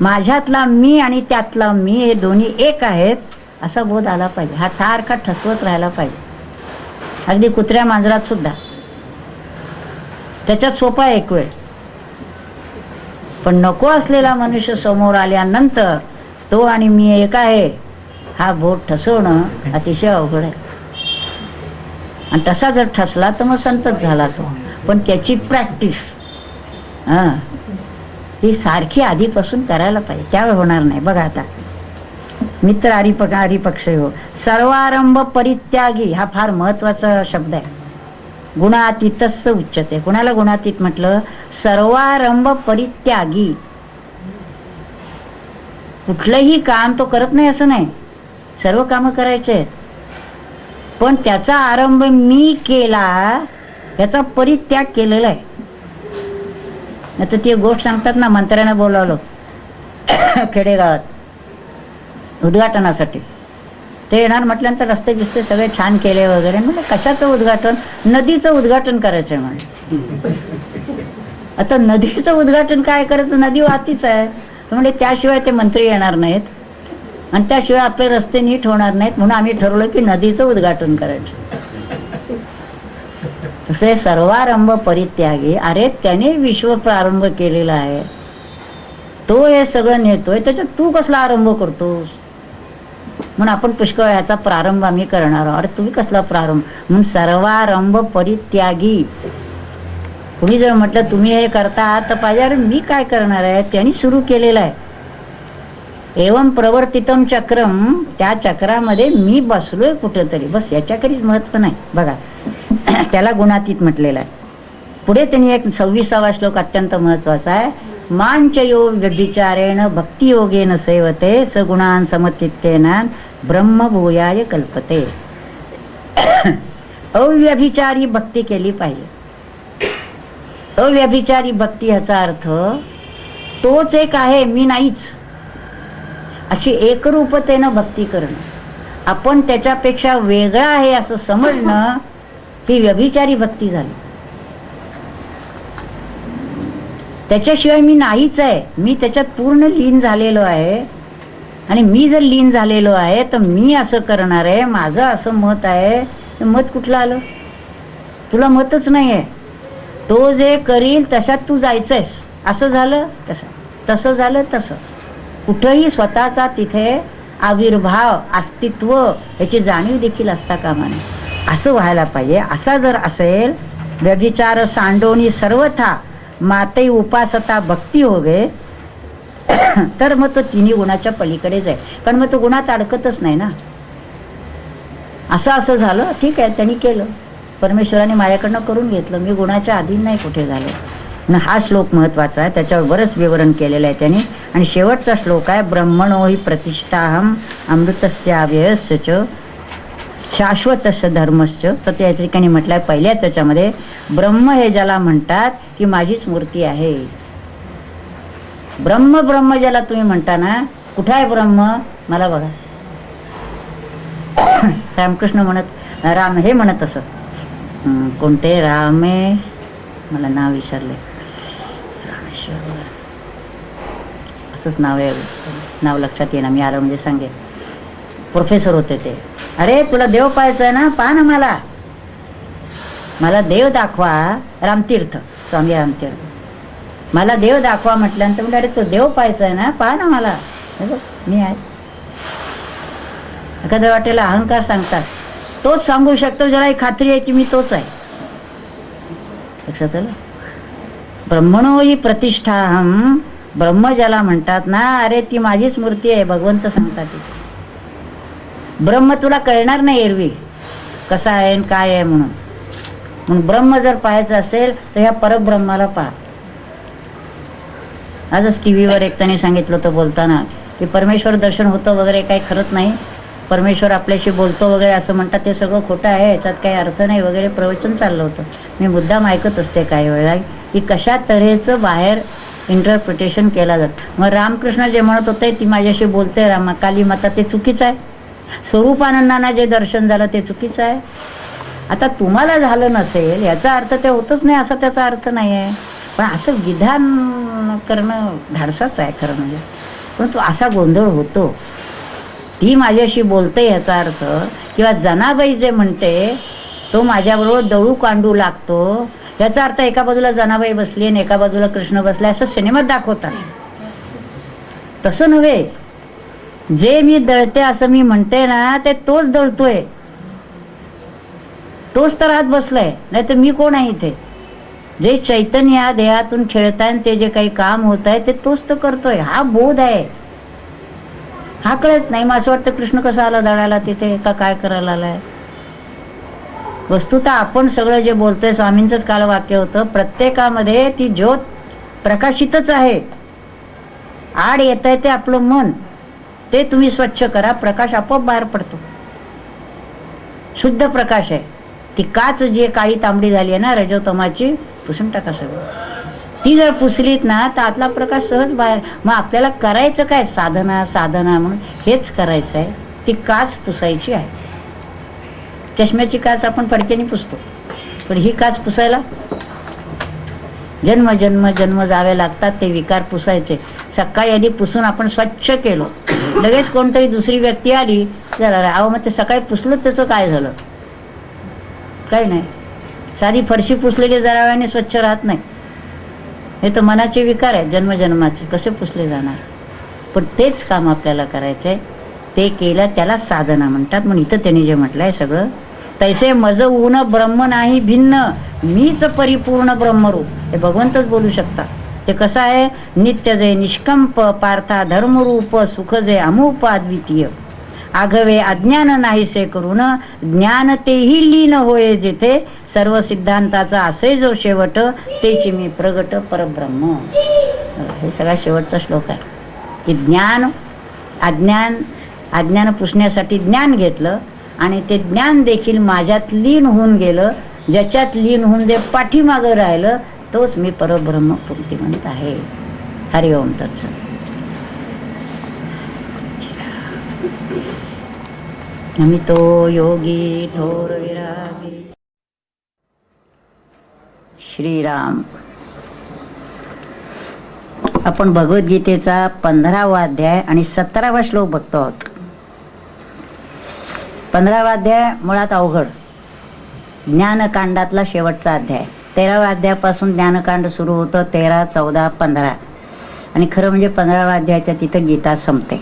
माझ्यातला मी आणि त्यातला मी हे दोन्ही एक आहेत असा बोध आला पाहिजे. हा सारखा ठसवत राहायला पाहिजे. अगदी कुत्र्या मांजरात सुद्धा. त्याच्यात सोपा एक वेळ. पण नको असलेला मनुष्य समोर आल्यानंतर तो आणि मी एक आहे हा बोध ठसवणं अतिशय अवघड आहे. आणि तसा जर ठसला तर मग संतच झाला तो. पण त्याची प्रॅक्टिस हां ही सारखी आधीपासून करायला पाहिजे. त्यावेळी होणार नाही. बघा आता. मित्र आरिप हरिपक्ष हो. सर्वारंभ परित्यागी हा फार महत्त्वाचा शब्द आहे. गुणातीतच उच्चते कुणाला गुणातीत म्हटलं? सर्वारंभ परित्यागी. कुठलंही काम तो करत नाही असं नाही. सर्व कामं करायचे आहेत. पण त्याचा आरंभ मी केला याचा परित्याग केलेला आहे. नाही तर ती गोष्ट सांगतात ना मंत्र्यांना बोलावलं. खेडेगावात. उद्घाटनासाठी. ते येणार म्हटल्यानंतर रस्ते बिस्ते सगळे छान केले वगैरे. म्हणजे कशाचं उद्घाटन? नदीचं उद्घाटन करायचं म्हणजे आता नदीचं उद्घाटन काय करायचं? नदी वाहतीच आहे. म्हणजे त्याशिवाय ते मंत्री येणार नाहीत. आणि त्याशिवाय आपले रस्ते नीट होणार नाहीत. म्हणून आम्ही ठरवलं की नदीचं उद्घाटन करायचं. तसे सर्वारंभ परित्यागी. अरे त्याने विश्व प्रारंभ केलेला आहे. तो हे सगळं नेतोय. त्याच्यात तू कसला आरंभ करतोस? म्हणून आपण पुष्कळ याचा प्रारंभ आम्ही करणार आहोत. अरे तुम्ही कसला प्रारंभ? म्हणून सर्वारंभ परित्यागी. कुणी जर म्हटलं तुम्ही हे करता तर पाहिजे. अरे मी काय करणार आहे? त्यांनी सुरू केलेलं आहे. एवम प्रवर्तितम चक्रम त्या चक्रामध्ये मी बसलोय कुठेतरी. बस याच्याकरीच महत्त्व नाही. बघा. त्याला गुणातीत म्हटलेलं आहे. पुढे त्यांनी एक सव्वीसावा श्लोक अत्यंत महत्त्वाचा आहे. मांच योग व्यभिचारेण भक्तियोगेन सेवते सगुणान समतित्तेन ब्रह्मभूयाय कल्पते. अव्यभिचारी भक्ती केली पाहिजे. अव्यभिचारी भक्ती ह्याचा अर्थ तोच एक आहे मी नाहीच. अशी एकरूपतेनं भक्ती करणं. आपण त्याच्यापेक्षा वेगळा आहे असं समजणं ही व्यभिचारी भक्ती झाली. त्याच्याशिवाय मी नाहीच आहे. मी त्याच्यात पूर्ण लीन झालेलो आहे. आणि मी जर लीन झालेलो आहे तर मी असं करणार आहे. माझं असं मत आहे. मत कुठलं आलं? तुला मतच नाही आहे तो जे करील तशात तू जायचंयस. असं झालं तसं. तसं झालं तसं. कुठंही स्वतःचा तिथे आविर्भाव अस्तित्व याची जाणीव देखील असता कामा नये. असं व्हायला पाहिजे. असा जर असेल व्यभिचार सांडोनी सर्वथा माते उपासता भक्ती हो गे तर मग तो तिन्ही गुणाच्या पलीकडे जाईल कारण मग तो गुणात अडकतच नाही ना. असं असं झालं ठीक आहे त्यांनी केलं. परमेश्वराने माझ्याकडनं करून घेतलं. मी गुणाच्या आधी नाही कुठे झालो. न हा श्लोक महत्त्वाचा आहे. त्याच्यावर बरंच विवरण केलेलं आहे त्यांनी. आणि शेवटचा श्लोक आहे ब्रह्मणो हि प्रतिष्ठाहम अमृतस्याव्ययस्य च. शाश्वत धर्मश्च तर त्या ठिकाणी म्हटलंय पहिल्याच याच्यामध्ये ब्रह्म हे ज्याला म्हणतात की माझीच मूर्ती आहे. ब्रह्म ब्रह्म ज्याला तुम्ही म्हणता ना कुठं आहे ब्रह्म? मला बघा. रामकृष्ण म्हणत राम हे म्हणत असत. कोणते? रामे. मला नाव विसरले रामेश्वर. असंच नाव आहे. नाव लक्षात येणार मी आलं म्हणजे सांगेन. प्रोफेसर होते ते. अरे तुला देव पाहायचं आहे ना? पहा ना मला. मला देव दाखवा रामतीर्थ. स्वामी रामतीर्थ. मला देव दाखवा म्हटल्यानंतर म्हणजे अरे तो देव पाहायचा आहे ना? पहा ना मला. मी आहे. एखाद्या वाटेला अहंकार सांगतात. तोच सांगू शकतो ज्याला ही खात्री आहे की मी तोच आहे. लक्षात आलं? ब्रह्मणो ही प्रतिष्ठा हम ब्रह्म ज्याला म्हणतात ना अरे ती माझीच मूर्ती आहे. भगवंत सांगतात. ते. ब्रह्म तुला कळणार नाही एरवी. कसा आहे आणि काय आहे म्हणून. म्हणून ब्रह्म जर पाहायचं असेल तर ह्या परब्रह्माला पहा. आजच टी व्हीवर एक त्याने सांगितलं होतं बोलताना की परमेश्वर दर्शन होतं वगैरे काही खरंच नाही. परमेश्वर आपल्याशी बोलतो वगैरे असं म्हणतात ते सगळं खोटं आहे याच्यात काही अर्थ नाही वगैरे प्रवचन चाललं होतं. मी मुद्दाम ऐकत असते काही वेळेला की कशा तऱ्हेचं बाहेर इंटरप्रिटेशन केलं जातं. मग रामकृष्ण जे म्हणत होते ती माझ्याशी बोलते रामा काली माता ते चुकीचं आहे. स्वरूपानंदांना जे दर्शन झालं ते चुकीचं आहे. आता तुम्हाला झालं नसेल याचा अर्थ ते होतच नाही असा त्याचा अर्थ नाही आहे पण असं विधान करणं धाडसाच आहे खरं म्हणजे. परंतु असा गोंधळ होतो. ती माझ्याशी बोलते याचा अर्थ किंवा जनाबाई जे म्हणते तो माझ्याबरोबर दळू कांडू लागतो. याचा अर्थ एका बाजूला जनाबाई बसली आणि एका बाजूला कृष्ण बसला असं सिनेमात दाखवतात. तसं नव्हे. जे मी दळते असं मी म्हणते ना ते तोच दळतोय. तोच तर आत बसलाय नाही तर मी कोण आहे इथे? जे चैतन्य या देहातून खेळताय ते जे काही काम होत आहे ते तोच तर करतोय. हा बोध आहे. हा कळत नाही. मग असं वाटतं कृष्ण कसा आला दळायला तिथे? का काय करायला आलाय? वस्तुतः आपण सगळं जे बोलतोय स्वामींचंच काल वाक्य होतं प्रत्येकामध्ये ती ज्योत प्रकाशितच आहे. आड येत आहे ते आपलं मन. ते तुम्ही स्वच्छ करा प्रकाश आपोआप बाहेर पडतो. शुद्ध प्रकाश आहे. ती काच जी काळी तांबडी झाली आहे ना रजोतमाची पुसून टाका सगळं. ती जर पुसलीत ना तर आतला प्रकाश सहज बाहेर मग आपल्याला करायचं काय? साधना साधना म्हणून हेच करायचं आहे. ती काच पुसायची आहे. चष्म्याची काच आपण फडक्याने पुसतो. पण ही काच पुसायला? जन्म जन्म जन्म जावे लागतात ते विकार पुसायचे. सकाळी आधी पुसून आपण स्वच्छ केलो. लगेच कोणतरी दुसरी व्यक्ती आली जरा अहो मग ते सकाळी पुसलं त्याचं काय झालं? काही नाही. साधी फरशी पुसलेली जरा वेळाने स्वच्छ राहत नाही. हे तर मनाचे विकार आहेत जन्मजन्माचे. कसे पुसले जाणार? पण तेच काम आपल्याला करायचं आहे ते केलं त्याला साधना म्हणतात. म्हणून इथं त्यांनी जे म्हटलंय सगळं तैसे मज ऊन ब्रह्म नाही भिन्न. मीच परिपूर्ण ब्रह्मरूप. हे भगवंतच बोलू शकता ते कसं आहे? नित्य जे निष्कंप पार्था धर्मरूप सुख जे अमूप अद्वितीय. आघवे अज्ञान नाहीसे करून ज्ञान तेही लीन होय जेथे. सर्व सिद्धांताचा असे जो शेवट तेची मी प्रगट परब्रह्म. हे सगळा शेवटचा श्लोक आहे. की ज्ञान अज्ञान अज्ञान पुसण्यासाठी ज्ञान घेतलं आणि ते ज्ञान देखील माझ्यात लीन होऊन गेलं. ज्याच्यात लीन होऊन जे पाठीमागं राहिलं तोच मी परब्रह्म पूर्तिमंत आहे. हरिओम तत्सत. तो योगी थोर विरागी. श्रीराम. आपण भगवद्गीतेचा पंधरावा अध्याय आणि सतरावा श्लोक बघतो आहोत. पंधरावा अध्याय मुळात अवघड. ज्ञानकांडातला शेवटचा अध्याय. तेराव्या अध्यायापासून ज्ञानकांड सुरू होतं तेरा चौदा पंधरा. आणि खरं म्हणजे पंधराव्या अध्यायाच्या तिथं गीता संपते.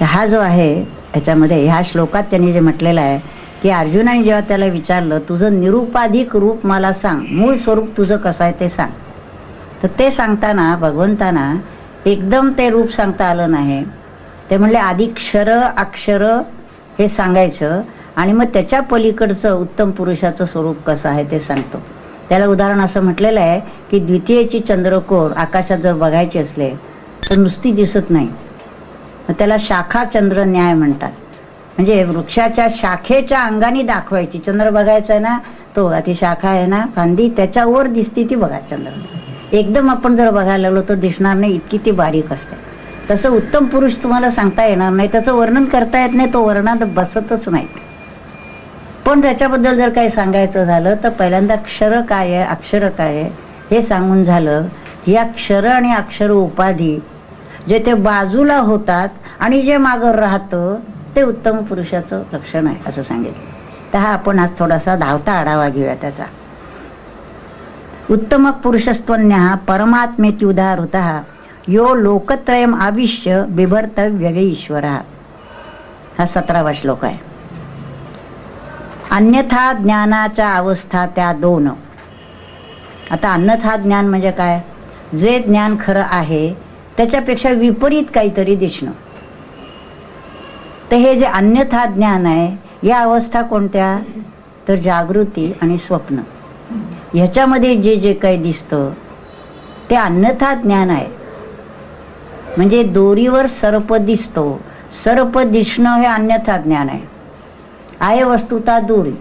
तर हा जो आहे ह्याच्यामध्ये ह्या श्लोकात त्यांनी जे म्हटलेलं आहे की अर्जुनाने जेव्हा त्याला विचारलं तुझं निरुपाधिक रूप मला सांग. मूळ स्वरूप तुझं कसं आहे ते सांग. तर ते सांगताना भगवंताना एकदम ते रूप सांगता आलं नाही. ते म्हणले आधी क्षर अक्षर हे सांगायचं आणि मग त्याच्या पलीकडचं उत्तम पुरुषाचं स्वरूप कसं आहे ते सांगतो. त्याला उदाहरण असं म्हटलेलं आहे की द्वितीयची चंद्रकोर आकाशात जर बघायची असले तर नुसती दिसत नाही. मग त्याला शाखा चंद्र न्याय म्हणतात. म्हणजे वृक्षाच्या शाखेच्या अंगाने दाखवायची. चंद्र बघायचा आहे ना तो अति शाखा आहे ना फांदी त्याच्यावर दिसती ती बघा चंद्र. एकदम आपण जर बघायला लागलो तर दिसणार नाही इतकी ती बारीक असते. तसं उत्तम पुरुष तुम्हाला सांगता येणार नाही. त्याचं वर्णन करता येत नाही तो वर्णात बसतच नाही. पण त्याच्याबद्दल जर काही सांगायचं झालं तर पहिल्यांदा अक्षर काय आहे अक्षर काय आहे हे सांगून झालं ही अक्षर आणि अक्षर उपाधी जे ते बाजूला होतात आणि जे मागं राहतं ते उत्तम पुरुषाचं लक्षण आहे असं सांगितलं. तर हा आपण आज थोडासा धावता आढावा घेऊया त्याचा. उत्तम पुरुषस्त्वन्य परमात्मेती उदाहृत यो लोकत्रयम आविष्य बिभर्तव्य ईश्वर. हा सतरावा श्लोक आहे. अन्यथा ज्ञानाच्या अवस्था त्या दोन. आता अन्यथा ज्ञान म्हणजे काय? जे ज्ञान खरं आहे त्याच्यापेक्षा विपरीत काहीतरी दिसणं. तर हे जे अन्यथा ज्ञान आहे या अवस्था कोणत्या? तर जागृती आणि स्वप्न. ह्याच्यामध्ये जे जे काही दिसतं ते अन्यथा ज्ञान आहे. म्हणजे दोरीवर सर्प दिसतो. सर्प दिसणं हे अन्यथा ज्ञान आहे. आहे वस्तुता दोरी.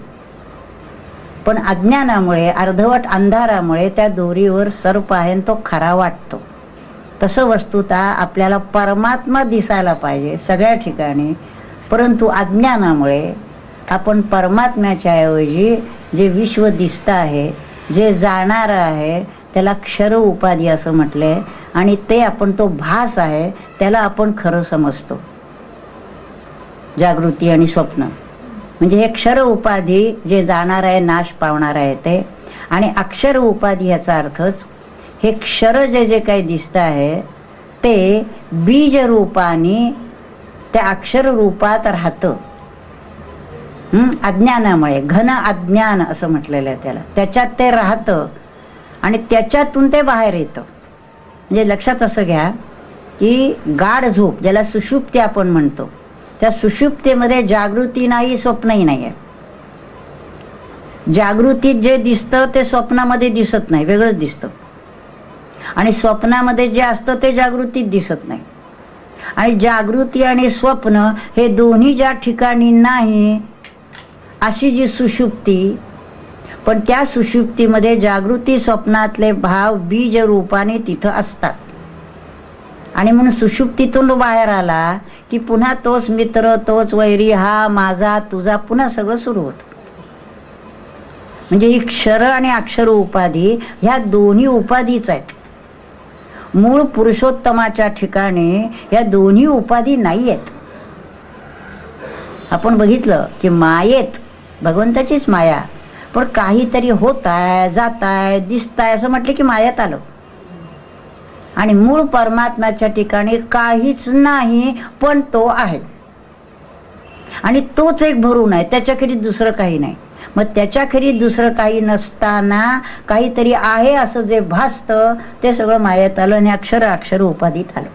पण अज्ञानामुळे अर्धवट अंधारामुळे त्या दोरीवर सर्प आहे आणि तो खरा वाटतो. तसं वस्तुता आपल्याला परमात्मा दिसायला पाहिजे सगळ्या ठिकाणी. परंतु अज्ञानामुळे आपण परमात्म्याच्या ऐवजी जे विश्व दिसतं आहे जे जाणार आहे त्याला क्षर उपाधी असं म्हटलंय आणि ते आपण तो भास आहे त्याला आपण खरं समजतो. जागृती आणि स्वप्न. म्हणजे हे क्षर उपाधी जे जाणार आहे नाश पावणार आहे ते. आणि अक्षर उपाधी याचा अर्थच हे क्षर जे जे काही दिसत आहे ते बीज रूपाने त्या अक्षर रूपात राहतं. अज्ञानामुळे घन अज्ञान असं म्हटलेलं आहे त्याला. त्याच्यात ते राहतं आणि त्याच्यातून ते बाहेर येतं. म्हणजे लक्षात असं घ्या की गाढ झोप ज्याला सुषुप्ती आपण म्हणतो त्या सुषुप्तीमध्ये जागृती नाही स्वप्नही नाही आहे जागृतीत जे दिसतं ते स्वप्नामध्ये दिसत नाही वेगळंच दिसतं. आणि स्वप्नामध्ये जे असतं ते जागृतीत दिसत नाही. आणि जागृती आणि स्वप्न हे दोन्ही ज्या ठिकाणी नाही अशी जी सुषुप्ती पण त्या सुषुप्तीमध्ये जागृती स्वप्नातले भाव बीज रूपाने तिथं असतात. आणि म्हणून सुषुप्तीतून बाहेर आला की पुन्हा तोच मित्र तोच वैरी हा माझा तुझा पुन्हा सगळं सुरू होतं. म्हणजे ही क्षर आणि अक्षर उपाधी ह्या दोन्ही उपाधीच आहेत. मूळ पुरुषोत्तमाच्या ठिकाणी या दोन्ही उपाधी नाही आहेत आपण बघितलं की मायेत भगवंताचीच माया पण काहीतरी होत आहे जात आहे दिसत आहे असं म्हटलं की मायात आलं. आणि मूळ परमात्म्याच्या ठिकाणी काहीच नाही पण तो आहे. आणि तोच एक भरून आहे त्याच्याखेरीज दुसरं काही नाही. मग त्याच्याखेरीज दुसरं काही नसताना काहीतरी आहे असं जे भासतं ते सगळं मायात आलं आणि अक्षर अक्षर उपाधीत आलं.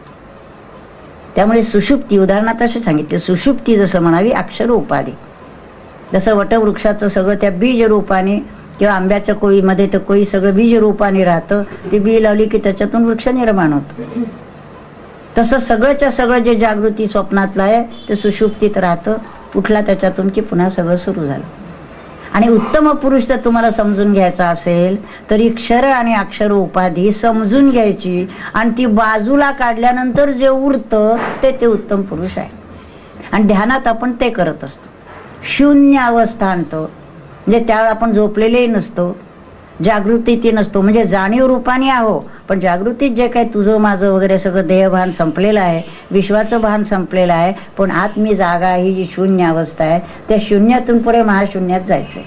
त्यामुळे सुषुप्ती उदाहरणार्थ असे सांगितले सुषुप्ती जसं म्हणावी अक्षर उपाधी. जसं वटवृक्षाचं सगळं त्या बीज रूपाने किंवा आंब्याच्या कोळीमध्ये तर कोळी सगळं बीज रूपाने राहतं ती बी लावली की त्याच्यातून वृक्ष निर्माण होतं. तसं सगळंच्या सगळं जे जागृती स्वप्नातलं आहे ते सुषुप्तीत राहतं. उठला त्याच्यातून की पुन्हा सगळं सुरू झालं. आणि उत्तम पुरुष जर तुम्हाला समजून घ्यायचा असेल तरी क्षर आणि अक्षर उपाधी समजून घ्यायची आणि ती बाजूला काढल्यानंतर जे उरतं ते ते उत्तम पुरुष आहे. आणि ध्यानात आपण ते करत असतो. शून्य अवस्था आणतो. म्हणजे त्यावेळी आपण झोपलेलेही नसतो जागृतीती नसतो. म्हणजे जाणीव रूपाने आहो पण जागृतीत जे काही तुझं माझं वगैरे सगळं देहभान संपलेलं आहे विश्वाचं भान संपलेलं आहे पण आत मी जागा ही जी शून्य अवस्था आहे त्या शून्यातून पुढे महाशून्यात जायचं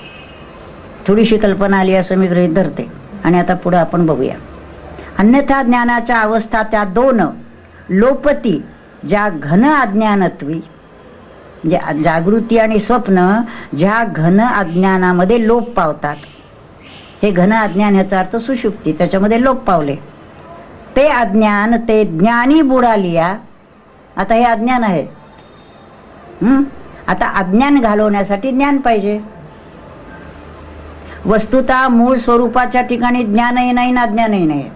थोडीशी कल्पना आली असं मी गृहीत धरते. आणि आता पुढे आपण बघूया. अन्यथा ज्ञानाच्या अवस्था त्या दोन. लोपती ज्या घन अज्ञानत्वी म्हणजे जागृती आणि स्वप्न ज्या घन अज्ञानामध्ये लोप पावतात. हे घन अज्ञान ह्याचा अर्थ सुशुक्ती त्याच्यामध्ये लोप पावले. ते अज्ञान ते ज्ञानी बुडालिया आता हे अज्ञान आहे. आता अज्ञान घालवण्यासाठी ज्ञान पाहिजे. वस्तुता मूळ स्वरूपाच्या ठिकाणी ज्ञानही नाही ना अज्ञानही नाही.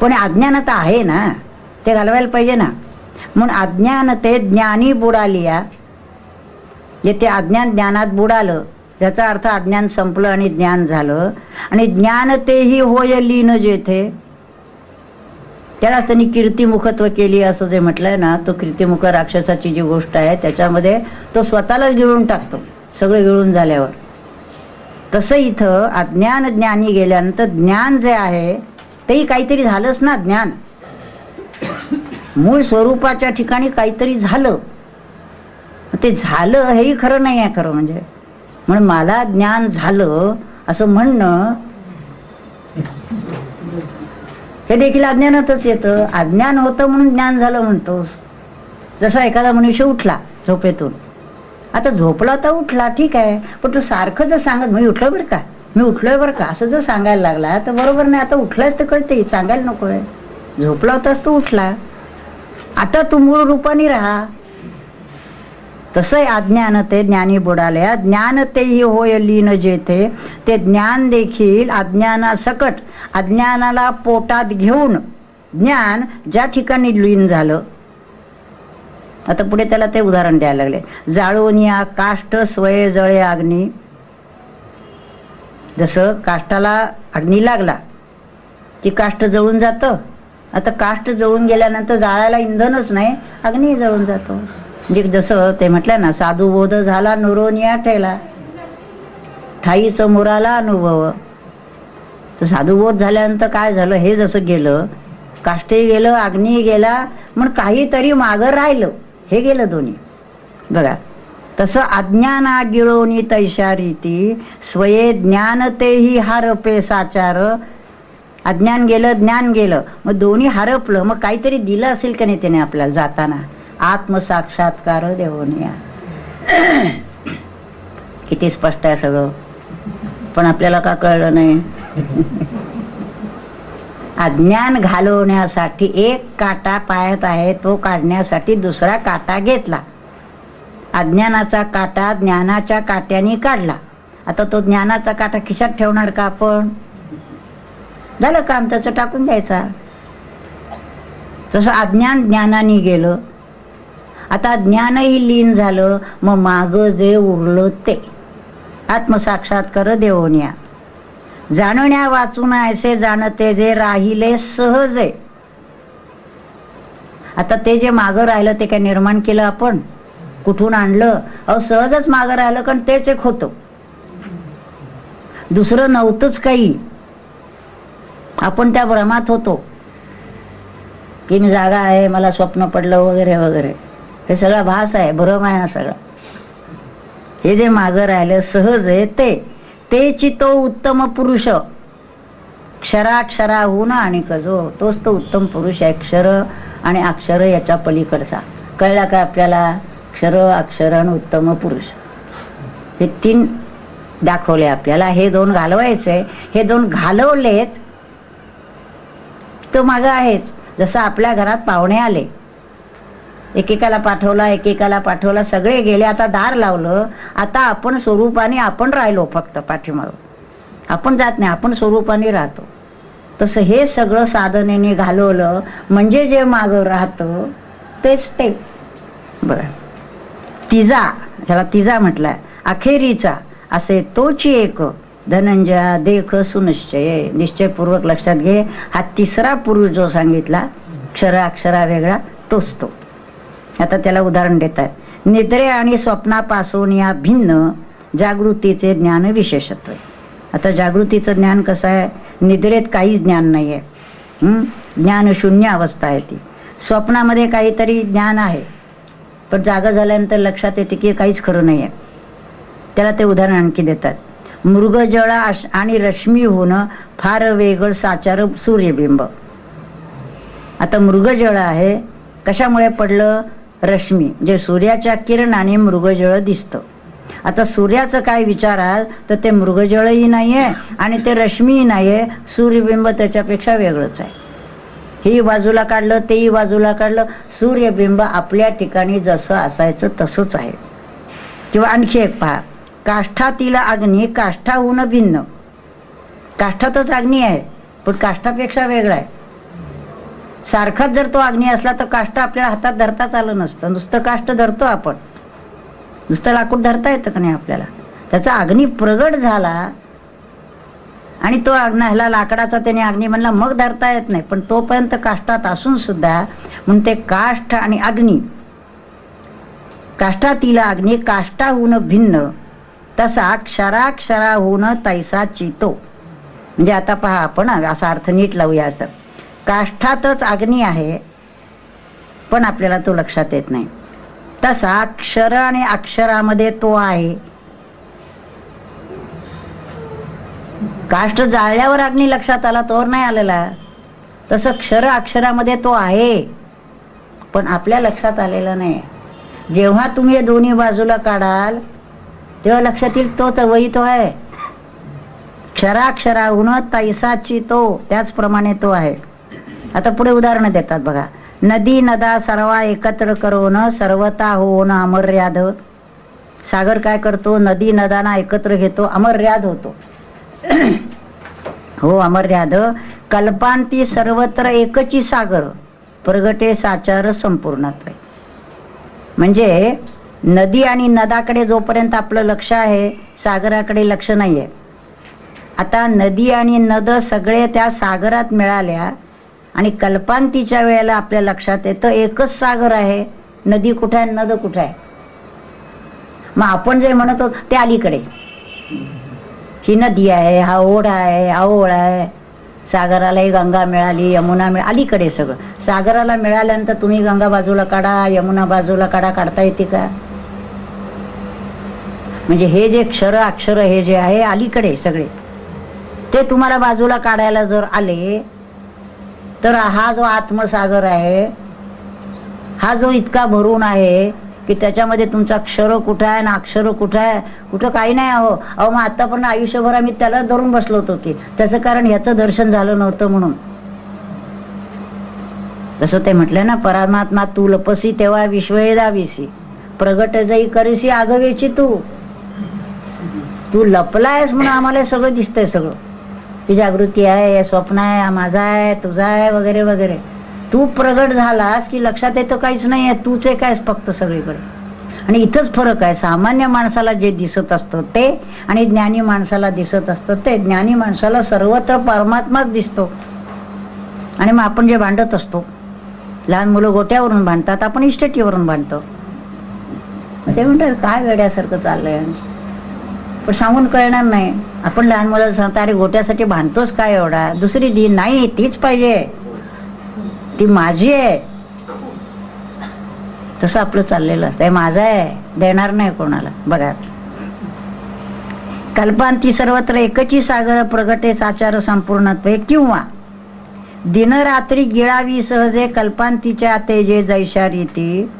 पण अज्ञान आता आहे ना ते घालवायला पाहिजे ना. म्हणून अज्ञान ते ज्ञानी बुडालिया. ते अज्ञान ज्ञानात बुडालं. याचा अर्थ अज्ञान संपलं आणि ज्ञान झालं. आणि ज्ञान तेही होय लीन जेथे. त्यालाच त्यांनी कीर्तिमुखत्व केली असं जे म्हटलंय ना तो कीर्तिमुख राक्षसाची जी गोष्ट आहे त्याच्यामध्ये तो स्वतःलाच गिळून टाकतो सगळं गिळून झाल्यावर. तसं इथं अज्ञान ज्ञानी गेल्यानंतर ज्ञान जे आहे तेही काहीतरी झालंच ना ज्ञान. मूळ स्वरूपाच्या ठिकाणी काहीतरी झालं. ते झालं हेही खरं नाही आहे खरं म्हणजे. म्हणून मला ज्ञान झालं असं म्हणणं हे देखील अज्ञानातच येतं. अज्ञान होतं म्हणून ज्ञान झालं म्हणतोस जसा एखादा मनुष्य उठला झोपेतून. आता झोपला तर उठला ठीक आहे. पण तू सारखं जर सांगत मी उठलो बरं का? मी उठलोय बरं का? असं जर सांगायला लागला तर बरोबर नाही. आता उठलायच तर कळते सांगायला नको आहे झोपला होतास तो उठला. आता तू मूळ रूपाने राहा. तसं अज्ञान ते ज्ञानी बुडाल्या ज्ञान तेही होय लीन जेथे. ते ज्ञान देखील अज्ञानासकट अज्ञानाला पोटात घेऊन ज्ञान ज्या ठिकाणी लीन झालं. आता पुढे त्याला ते उदाहरण द्यायला लागले. जाळून या काष्ट स्वय जळे अग्नी. जसं काष्टाला अग्नी लागला की काष्ट जळून जातं आता काष्ट जळून गेल्यानंतर जाळायला इंधनच नाही अग्नी जळून जातो. म्हणजे जसं ते म्हटलं ना साधू बोध झाला नुरोनिया ठेला. ठाईचं मुराला अनुभव. तर साधुबोध झाल्यानंतर काय झालं? हे जसं गेलं काष्टही गेलं अग्नी गेला म्हणून काहीतरी मागं राहिलं. हे गेलं दोन्ही. बघा तसं अज्ञाना गिळोनी तैशा रीती स्वये ज्ञान तेही हारपे साचार अज्ञान गेलं ज्ञान गेलं. मग दोन्ही हरपलं. मग काहीतरी दिलं असेल का नाही त्याने आपल्याला जाताना? आत्मसाक्षात्कार हो देऊन या. किती स्पष्ट आहे सगळं. पण आपल्याला का कळलं नाही? अज्ञान घालवण्यासाठी एक काटा पायात आहे तो काढण्यासाठी दुसरा काटा घेतला. अज्ञानाचा काटा ज्ञानाच्या काट्याने काढला. आता तो ज्ञानाचा काटा खिशात ठेवणार का आपण? झालं काम त्याचं टाकून द्यायचा. तसं अज्ञान ज्ञानाने गेलं. आता ज्ञानही लीन झालं मग माग जे उरलं ते. आत्मसाक्षात्कार देऊन या जाणण्या वाचून ऐसे जाणते जे राहिले सहज. आहे आता ते जे मागं राहिलं ते काय निर्माण केलं आपण? कुठून आणलं? अहो सहजच मागं राहिलं कारण तेच एक होतं. दुसरं नव्हतंच काही. आपण त्या भ्रमात होतो. की मी जागा आहे मला स्वप्न पडलं वगैरे वगैरे. हे सगळा भास आहे भ्रम आहे हा सगळा. हे जे मागं राहिलं सहज आहे ते. ते चितो उत्तम पुरुष. क्षराक्षराहून आणि कजो तोच तो उत्तम पुरुष आहे क्षर आणि अक्षर याच्या पलीकडचा. कळला का आपल्याला? क्षर अक्षर आणि उत्तम पुरुष. हे तीन दाखवले आपल्याला. हे दोन घालवायचे हे दोन घालवलेत तो मागं आहेच. जसं आपल्या घरात पाहुणे आले. एकेकाला पाठवला एकेकाला पाठवला सगळे गेले आता दार लावलं. आता आपण स्वरूपाने आपण राहिलो फक्त पाठीमागं. आपण जात नाही आपण स्वरूपाने राहतो. तसं हे सगळं साधनेने घालवलं म्हणजे जे मागं राहतं तेच ते. बरं. तिजा त्याला तिजा म्हटलाय. अखेरीचा असे तोची एक धनंजया देख सुनिश्चय निश्चयपूर्वक लक्षात घे. हा तिसरा पुरुष जो सांगितला क्षरा अक्षरा वेगळा तोच तो. आता त्याला उदाहरण देत आहेत निद्रे आणि स्वप्नापासून या भिन्न जागृतीचे ज्ञान विशेषत्व आहे. आता जागृतीचं ज्ञान कसं आहे? निद्रेत काहीच ज्ञान नाही आहे ज्ञान शून्य अवस्था आहे ती. स्वप्नामध्ये काहीतरी ज्ञान आहे. पण जागा झाल्यानंतर लक्षात येते की काहीच खरं नाही आहे त्याला ते उदाहरण आणखी देतात. मृगजळा अश- आणि रश्मी होणं फार वेगळ साचार सूर्यबिंब. आता मृगजळ आहे कशामुळे पडलं? रश्मी म्हणजे सूर्याच्या किरणाने मृगजळ दिसतं. आता सूर्याचं काय विचाराल तर ते मृगजळही नाही आहे आणि ते रश्मीही नाही आहे सूर्यबिंब त्याच्यापेक्षा वेगळंच आहे. ही बाजूला काढलं तेही बाजूला काढलं. सूर्यबिंब आपल्या ठिकाणी जसं असायचं तसंच आहे. किंवा आणखी एक पहा. काष्ठातील अग्नी काष्ठाहून भिन्न. काष्ठातच अग्नी आहे पण काष्ठापेक्षा वेगळा आहे. सारखाच जर तो अग्नी असला तर काष्ट आपल्याला हातात धरताच आलं नसतं. नुसतं काष्ट धरतो आपण. नुसतं लाकूड धरता येतं का नाही आपल्याला? त्याचा अग्नी प्रगट झाला आणि तो अग्न ह्याला लाकडाचा त्याने अग्नी म्हणला मग धरता येत नाही. पण तोपर्यंत काष्टात असून सुद्धा म्हणून ते काष्ठ आणि अग्नी. काष्ठातील अग्नी काष्टाहून भिन्न. तसा क्षराक्षरा होऊन तैसा चितो. म्हणजे आता पहा आपण असा अर्थ नीट लावूया तर. काष्ठातच अग्नी आहे पण आपल्याला तो लक्षात येत नाही. तसा क्षर आणि अक्षरामध्ये तो आहे. काष्ट जाळल्यावर अग्नी लक्षात आला तोवर नाही आलेला. तसं क्षर अक्षरामध्ये तो आहे पण आपल्या लक्षात आलेला नाही. जेव्हा तुम्ही दोन्ही बाजूला काढाल तेव्हा लक्षात येईल तोच वही तो आहे. क्षराक्षराहून तैसाची तो त्याचप्रमाणे तो आहे. आता पुढे उदाहरणं देतात बघा. नदी नदा सर्वा एकत्र करून सर्वता होऊन अमर्याद सागर काय करतो? नदी नदाना एकत्र घेतो अमर्याद होतो. हो अमर्याद कल्पांती सर्वत्र एकची सागर. प्रगटे साचार संपूर्णत्व. म्हणजे नदी आणि नदाकडे जोपर्यंत आपलं लक्ष आहे सागराकडे लक्ष नाही आहे आता नदी आणि नद सगळे त्या सागरात मिळाल्या आणि कल्पांतीच्या वेळेला आपल्या लक्षात येतं एकच सागर आहे नदी कुठे आहे नद कुठे आहे. मग आपण जे म्हणत होतो ते अलीकडे. ही नदी आहे हा ओढ आहे हा आहे. सागरालाही गंगा मिळाली यमुना मिळा अलीकडे सगळं. सागराला मिळाल्यानंतर तुम्ही गंगा बाजूला काढा यमुना बाजूला काढा काढता येते का? म्हणजे हे जे क्षर अक्षर हे जे आहे अलीकडे सगळे. ते तुम्हाला बाजूला काढायला जर आले तर हा जो आत्मसागर आहे हा जो इतका भरून आहे की त्याच्यामध्ये तुमचा क्षर कुठं आहे ना अक्षर कुठं आहे कुठं काही नाही अहो. अहो मग आतापर्यंत आयुष्यभर आम्ही त्याला धरून बसलो होतो की त्याचं कारण ह्याचं दर्शन झालं नव्हतं म्हणून. जसं ते म्हटलं ना परमात्मा तू लपसी तेव्हा विश्वये दाविसी प्रगट जाई करीसी आगवेची तू. तू लपलायस म्हणून आम्हाला सगळं दिसतंय सगळं. ही जागृती आहे स्वप्न आहे माझा आहे तुझा आहे वगैरे वगैरे. तू प्रगट झालास की लक्षात येतं काहीच नाही आहे तूच एक आहेस फक्त सगळीकडे. आणि इथंच फरक आहे सामान्य माणसाला जे दिसत असतं ते आणि ज्ञानी माणसाला दिसत असतं ते. ज्ञानी माणसाला सर्वत्र परमात्माच दिसतो. आणि मग आपण जे भांडत असतो लहान मुलं गोट्यावरून भांडतात आपण इस्टेटीवरून भांडतो. मग ते म्हणतात काय वेड्यासारखं चाललंय? पण सांगून कळणार नाही. आपण लहान मुलाला सांगतो अरे गोट्यासाठी भांडतोस काय एवढा? दुसरी दी नाही तीच पाहिजे. ती माझी आहे. तसं आपलं चाललेलं असतं. हे माझं आहे. देणार नाही कोणाला. बघा. कल्पांती सर्वत्र एकची सागर प्रगटे साचार संपूर्णत्व किंवा. दिनरात्री गिळावी सहजे कल्पांतीच्या तेजे जैशारी ती